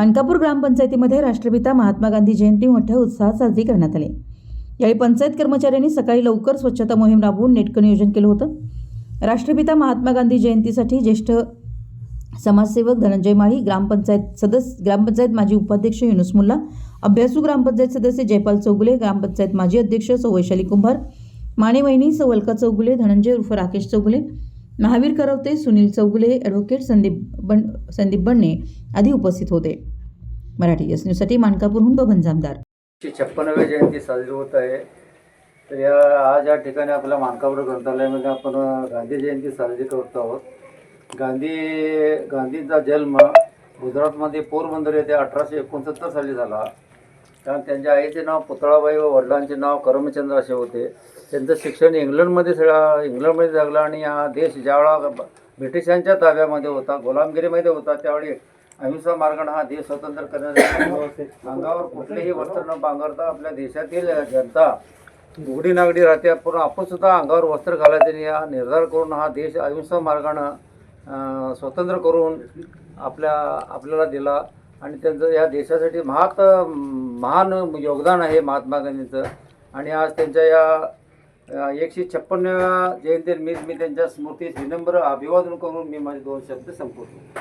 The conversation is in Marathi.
मानकापूर ग्रामपंचायतीमध्ये राष्ट्रपिता महात्मा गांधी जयंती मोठ्या उत्साहात साजरी करण्यात आली. यावेळी पंचायत कर्मचाऱ्यांनी सकाळी लवकर स्वच्छता मोहीम राबवून नेटकं नियोजन केलं होतं. राष्ट्रपिता महात्मा गांधी जयंतीसाठी ज्येष्ठ समाजसेवक धनंजय माळी ग्रामपंचायत सदस्य ग्रामपंचायत माजी उपाध्यक्ष युनुस मुल्ला अभ्यासू ग्रामपंचायत सदस्य जयपाल चौगुले ग्रामपंचायत माजी अध्यक्ष सौ वैशाली कुंभार माने वहिनी सौ अलका चौगुले धनंजय उर्फ राकेश चौगुले महावीर करवते सुनील चौगुले ॲडव्होकेट संदीप बन संदीप बन्ने आदी उपस्थित होते. मराठी. एस न्यूजसाठी मानकापूरहून बबन जामदार. छप्पनव्या जयंती साजरी होत आहे. तर या आज या ठिकाणी आपल्या मानकापूर ग्रंथालयामध्ये आपण गांधी जयंती साजरी करत आहोत. गांधी गांधींचा जन्म गुजरातमध्ये पोरबंदर येथे अठराशे एकोणसत्तर साली झाला. कारण त्यांच्या आईचे नाव पुतळाबाई व वडिलांचे नाव करमचंद्र असे होते. त्यांचं शिक्षण इंग्लंडमध्ये सगळा इंग्लंडमध्ये जगलं आणि हा देश ज्यावेळा ब्रिटिशांच्या ताब्यामध्ये होता गुलामगिरीमध्ये होता त्यावेळी अहिंसा मार्गाने हा देश स्वतंत्र करण्यासाठी अंगावर कुठलेही वस्त्र न बांगरता आपल्या देशातील जनता उघडी नागडी राहते. पण आपण सुद्धा अंगावर वस्त्र घालायचे हा निर्धार करून हा देश अहिंसा मार्गानं स्वतंत्र करून आपल्या आपल्याला दिला. आणि त्यांचं या देशासाठी महात महान योगदान आहे महात्मा गांधींचं. आणि आज त्यांच्या या एकशे छप्पन्नव्या जयंतीनिमित्त मी त्यांच्या स्मृतीस विनम्र अभिवादन करून मी माझे दोन शब्द संपवतो.